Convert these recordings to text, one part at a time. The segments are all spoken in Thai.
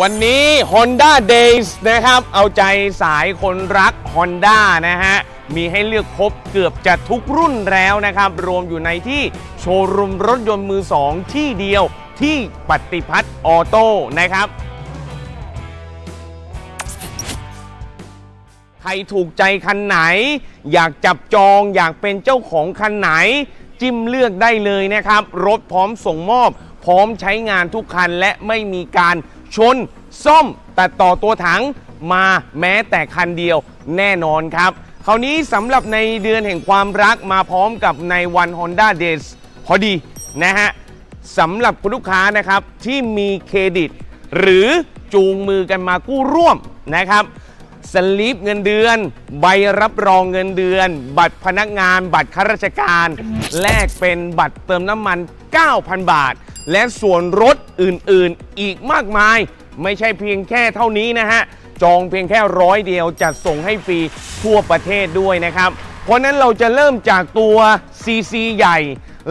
วันนี้ Honda Days นะครับ เอาใจสายคนรัก Honda นะฮะ มีให้เลือกครบเกือบจะทุกรุ่นแล้วนะครับ รวมอยู่ในที่โชว์รูมรถยนต์มือ2ที่เดียวที่ปฏิพัฒน์ออโต้นะครับ ใครถูกใจคันไหน อยากจับจองอยากเป็นเจ้าของคันไหน จิ้มเลือกได้เลยนะครับ รถพร้อมส่งมอบ พร้อมใช้งานทุกคันและไม่มีการ ชน ซ่อมตัดต่อตัวถังมาแม้แต่คันเดียวแน่นอนครับ คราวนี้สำหรับในเดือนแห่งความรักมาพร้อมกับในวัน Honda Days พอดีนะฮะสำหรับคุณลูกค้านะครับที่มีเครดิต หรือจูงมือกันมากู้ร่วมนะครับสลิปเงินเดือน ใบรับรองเงินเดือน บัตรพนักงาน บัตรข้าราชการ แลกเป็นบัตรเติมน้ำมัน 9,000 บาท และส่วนลด อื่นๆ อีกมากมาย ไม่ใช่เพียงแค่เท่านี้นะฮะ จองเพียงแค่ร้อยเดียวจัดส่งให้ฟรีทั่วประเทศด้วยนะครับ เพราะนั้นเราจะเริ่มจากตัว CC ใหญ่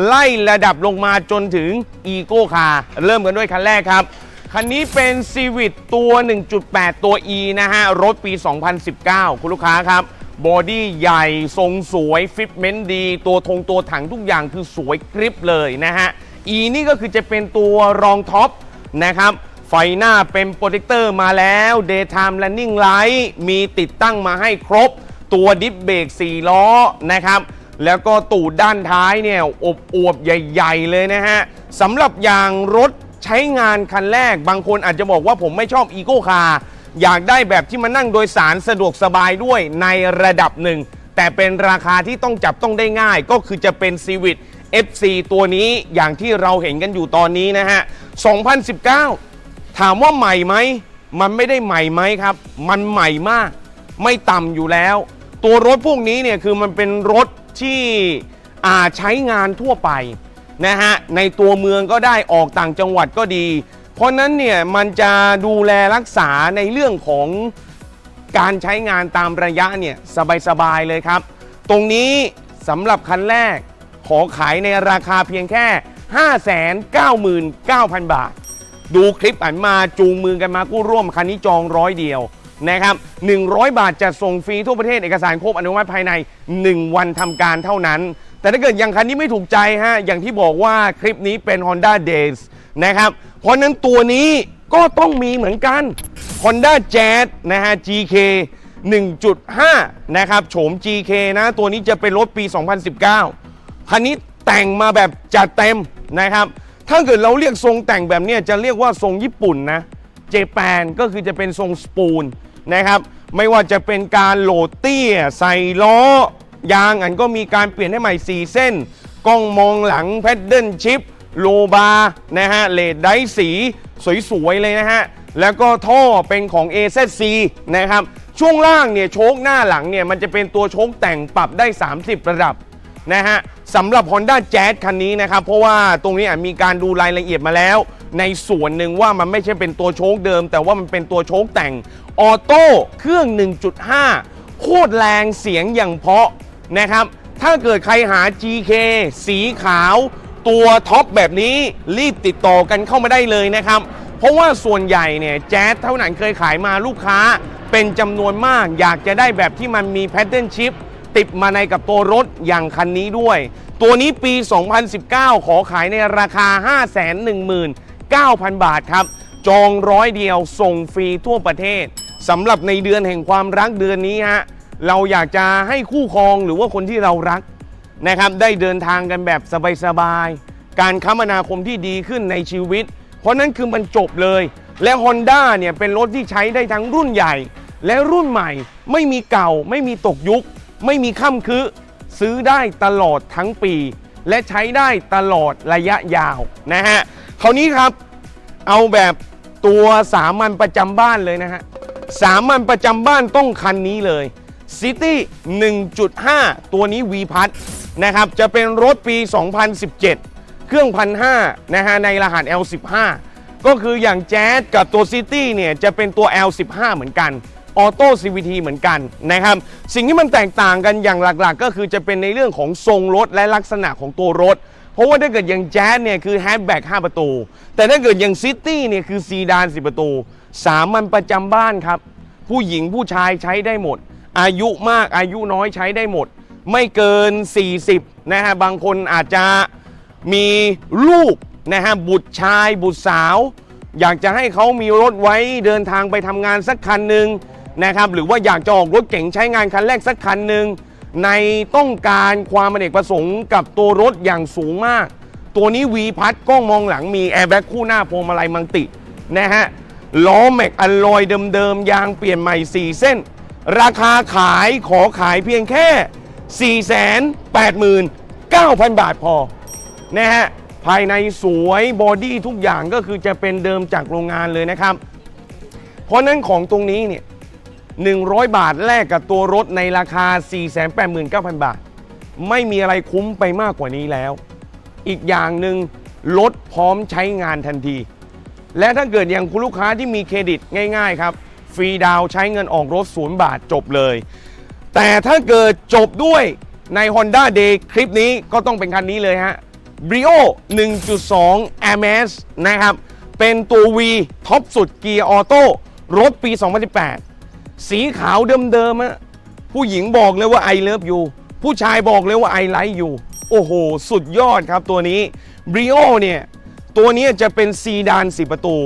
ไล่ระดับลงมาจนถึง e c o Car เริ่มกันด้วยคันแรกครับคันนี้เป็น Civic ตัว 1.8 ตัว E นะฮะ รถปี 2019 คุณลูกค้าครับ บอดี้ใหญ่ ทรงสวย ฟิตเมนต์ดี ตัวทงตัวถังทุกอย่างคือสวยกริปเลยนะฮะ E นี่ก็คือจะเป็นตัวรองท็อปนะครับ ไฟหน้าเป็นโปรเจคเตอร์มาแล้ว Daytime Running Light มีติดตั้งมาให้ครบ ตัวดิฟเบรก4 ล้อนะครับ แล้วก็ตูดด้านท้ายเนี่ยอบอวบๆใหญ่ ๆ เลยนะฮะสำหรับอย่างรถใช้งานคันแรก บางคนอาจจะบอกว่าผมไม่ชอบอีโก้คาร์อยากได้แบบที่มานั่งโดยสารสะดวกสบายด้วยในระดับหนึ่ง แต่เป็นราคาที่ต้องจับต้องได้ง่ายก็คือจะเป็น Civic FC ตัวนี้อย่างที่เราเห็นกันอยู่ตอนนี้นะฮะ 2019 ถามว่าใหม่ไหม มันไม่ได้ใหม่ไหมครับ มันใหม่มาก ไม่ต่ำอยู่แล้ว ตัวรถพวกนี้เนี่ยคือมันเป็นรถที่อาใช้งานทั่วไปนะฮะ ในตัวเมืองก็ได้ออกต่างจังหวัดก็ดี เพราะนั้นเนี่ยมันจะดูแลรักษาในเรื่องของการใช้งานตามระยะเนี่ยสบายๆเลยครับ ตรงนี้สำหรับคันแรก ขอขายในราคาเพียงแค่ 599,000 บาท ดูคลิปอันมาจูงมือกันมากู้ร่วมคันนี้จองร้อยเดียวนะครับ 100 บาทจะส่งฟรีทั่วประเทศเอกสารครบอนุมัติภายใน 1 วันทำการเท่านั้น แต่ถ้าเกิดอย่างคันนี้ไม่ถูกใจฮะ อย่างที่บอกว่าคลิปนี้เป็น Honda Days นะครับ เพราะฉะนั้นตัวนี้ก็ต้องมีเหมือนกัน Honda Jazz นะฮะ GK 1.5 นะครับ โฉม GK นะ ตัวนี้จะเป็นรถปี 2019 คันนี้แต่งมาแบบจัดเต็มนะครับ ถ้าเกิดเราเรียกทรงแต่งแบบนี้จะเรียกว่าทรงญี่ปุ่นนะ เจแปนก็คือจะเป็นทรงสปูนนะครับ ไม่ว่าจะเป็นการโหลดเตี้ยใส่ล้อยางอันก็มีการเปลี่ยนให้ใหม่ 4 เส้น กล้องมองหลังแพดเดิลชิปโลบาร์นะฮะเลดไดสีสวยๆเลยนะฮะ แล้วก็ท่อเป็นของ AZC นะครับ ช่วงล่างเนี่ยโชคหน้าหลังเนี่ยมันจะเป็นตัวโชคแต่งปรับได้ 30 ระดับ นะฮะสำหรับ Honda Jazz คันนี้นะครับ เพราะว่าตรงนี้อาจมีการดูรายละเอียดมาแล้ว ในส่วนหนึ่งว่ามันไม่ใช่เป็นตัวโชคเดิม แต่ว่ามันเป็นตัวโชคแต่งออโต้เครื่อง 1.5 โคตรแรงเสียงอย่างเพาะนะครับ ถ้าเกิดใครหา GK สีขาว ตัวท็อปแบบนี้รีบติดต่อกันเข้ามาได้เลยนะครับ เพราะว่าส่วนใหญ่เนี่ยแจ๊สเท่านั้นเคยขายมาลูกค้า เป็นจำนวนมากอยากจะได้แบบที่มันมีแพทเทิร์นชิป ติดมาในกับตัวรถอย่างคันนี้ด้วย ตัวนี้ปี 2019 ขอขายในราคา 519,000 บาทครับ จองร้อยเดียวส่งฟรีทั่วประเทศสำหรับในเดือนแห่งความรักเดือนนี้ฮะเราอยากจะให้คู่ครองหรือว่าคนที่เรารักนะครับ ได้เดินทางกันแบบสบายๆการคมนาคมที่ดีขึ้นในชีวิต เพราะนั้นคือมันจบเลย และ Honda เนี่ยเป็นรถที่ใช้ได้ทั้งรุ่นใหญ่ และรุ่นใหม่ไม่มีเก่าไม่มีตกยุค ไม่มีข้ามคือ ซื้อได้ตลอดทั้งปี และใช้ได้ตลอดระยะยาวนะฮะคราวนี้ครับ เอาแบบตัวสามัญประจำบ้านเลยนะฮะสามัญประจำบ้านต้องคันนี้เลย City 1.5 ตัวนี้ V พัทนะครับจะเป็นรถปี 2017 เครื่องพันห้านะฮะในรหัส L15 ก็คืออย่างแจ๊สกับตัว City เนี่ยจะเป็นตัว L15 เหมือนกัน ออโต้ CVT เหมือนกันนะครับ สิ่งที่มันแตกต่างกันอย่างหลักๆ ก็คือจะเป็นในเรื่องของทรงรถและลักษณะของตัวรถ เพราะว่าถ้าเกิดอย่างแจ๊สเนี่ยคือแฮชแบ็ก5ประตู แต่ถ้าเกิดอย่างซิตี้เนี่ยคือซีดาน10 ประตู สามัญประจำบ้านครับ ผู้หญิงผู้ชายใช้ได้หมด อายุมากอายุน้อยใช้ได้หมด ไม่เกิน 40 นะฮะบางคนอาจจะมีลูกนะฮะบุตรชายบุตรสาว อยากจะให้เขามีรถไว้เดินทางไปทำงานสักคันหนึ่ง นะครับหรือว่าอยากจะออกรถเก๋งใช้งานคันแรกสักคันหนึ่งในต้องการความอเนกประสงค์กับตัวรถอย่างสูงมาก ตัวนี้วีพัดกล้องมองหลังมีแอร์แบ็กคู่หน้าพวงมาลัยมังตินะฮะล้อแม็กอัลลอยเดิมๆยางเปลี่ยนใหม่ 4 เส้น ราคาขายขอขายเพียงแค่ 489,000 บาทพอนะฮะภายในสวยบอดี้ทุกอย่างก็คือจะเป็นเดิมจากโรงงานเลยนะครับ เพราะนั้นของตรงนี้เนี่ย 100 บาทแลกกับตัวรถในราคา 489,000 บาท ไม่มีอะไรคุ้มไปมากกว่านี้แล้ว อีกอย่างหนึ่งรถพร้อมใช้งานทันที และถ้าเกิดอย่างคุณลูกค้าที่มีเครดิตง่าย ๆ ครับ ฟรีดาวใช้เงินออกรถศูนย์บาทจบเลย แต่ถ้าเกิดจบด้วยใน Honda Day คลิปนี้ก็ต้องเป็นคันนี้เลยฮะ Brio 1.2 AMS นะครับ เป็นตัว V ท็อปสุดเกียร์ออโต้รถปี 2018 สีขาวเดิมๆอะผู้หญิงบอกเลยว่า I love you ผู้ชายบอกเลยว่า I like you โอ้โห สุดยอดครับตัวนี้ Brio เนี่ย ตัวนี้จะเป็นซีดาน4ประตู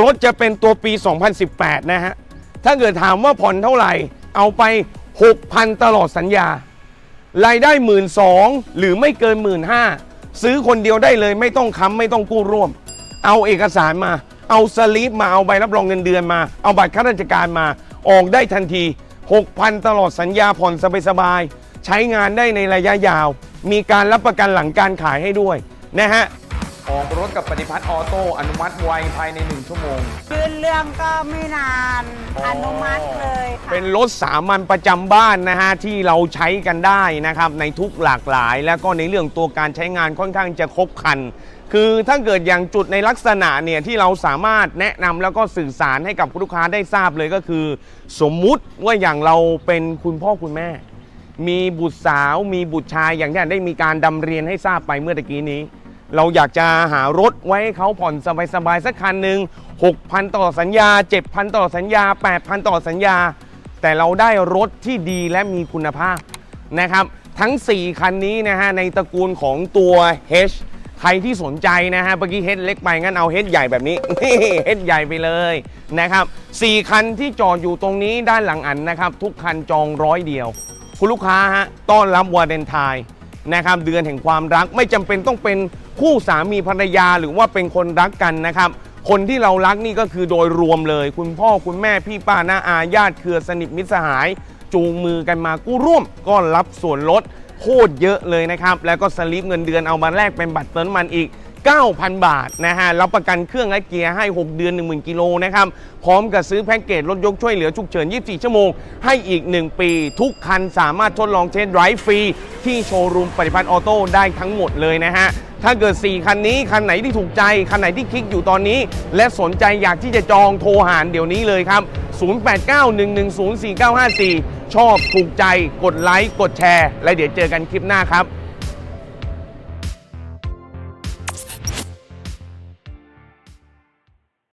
รถจะเป็นตัวปี 2018 นะฮะ ถ้าเกิดถามว่าผ่อนเท่าไหร่ เอาไป 6,000 ตลอดสัญญา รายได้ 1 2ื่นหรือไม่เกิน 1 5ื่นซื้อคนเดียวได้เลยไม่ต้องค้ำไม่ต้องกู้ร่วม เอาเอกสารมา เอาสลิปมาเอาใบรับรองเงินเดือนมา เอาบัตรข้าราชการมา ออกได้ทันที 6,000 ตลอดสัญญาผ่อนสบายๆใช้งานได้ในระยะยาว มีการรับประกันหลังการขายให้ด้วยนะฮะ ออกรถกับปฏิพัฒน์ออโต้อนุมัติไวภายใน 1 ชั่วโมง ยื่นเรื่องก็ไม่นานอนุมัติเลยค่ะเป็นรถสามัญประจำบ้านนะฮะที่เราใช้กันได้นะครับในทุกหลากหลาย แล้วก็ในเรื่องตัวการใช้งานค่อนข้างจะครบครัน คือถ้าเกิดอย่างจุดในลักษณะเนี่ยที่เราสามารถแนะนำแล้วก็สื่อสารให้กับลูกค้าได้ทราบเลยก็คือ สมมุติว่าอย่างเราเป็นคุณพ่อคุณแม่ มีบุตรสาว มีบุตรชายอย่างที่ได้มีการดำเรียนให้ทราบไปเมื่อตะกี้นี้ เราอยากจะหารถไว้ให้เขาผ่อนสบายๆสักคันหนึ่ง6,000 ต่อสัญญา 7,000 ต่อสัญญา 8,000 ต่อสัญญา แต่เราได้รถที่ดีและมีคุณภาพนะครับ ทั้ง 4 คันนี้นะฮะในตระกูลของตัว H ใครที่สนใจนะฮะเมื่อกี้เฮดเล็กไปงั้นเอาเฮดใหญ่แบบนี้นี่เฮดใหญ่ไปเลยนะครับสี่คันที่จอดอยู่ตรงนี้ด้านหลังอันนะครับ ทุกคันจองร้อยเดียว คุณลูกค้าฮะต้อนรับวาเลนไทน์นะครับเดือนแห่งความรักไม่จำเป็นต้องเป็นคู่สามีภรรยาหรือว่าเป็นคนรักกันนะครับ คนที่เรารักนี่ก็คือโดยรวมเลย คุณพ่อคุณแม่พี่ป้าน้าอาญาติเครือสนิทมิตรสหาย จูงมือกันมากู้ร่วมก็รับส่วนลด ตรเยอะเลยนะครับ แล้วก็สลิปเงินเดือนเอามาแลกเป็นบัตรเติมน้ำมันอีก 9,000 บาทนะฮะรับประกันเครื่องและเกียร์ให้ 6 เดือน 10,000 กิโลนะครับ พร้อมกับซื้อแพ็กเกจรถยกช่วยเหลือฉุกเฉิน 24 ชั่วโมง ให้อีก 1 ปี ทุกคันสามารถทดลองเทสไดรฟ์ฟรี ที่โชว์รูมปฏิพัฒน์ออโต้ได้ทั้งหมดเลยนะฮะถ้าเกิด 4 คันนี้ คันไหนที่ถูกใจ คันไหนที่คลิกอยู่ตอนนี้ และสนใจอยากที่จะจองโทรหารเดี๋ยวนี้เลยครับ 0891104954 ชอบถูกใจกดไลค์กดแชร์ และเดี๋ยวเจอกันคลิปหน้าครับ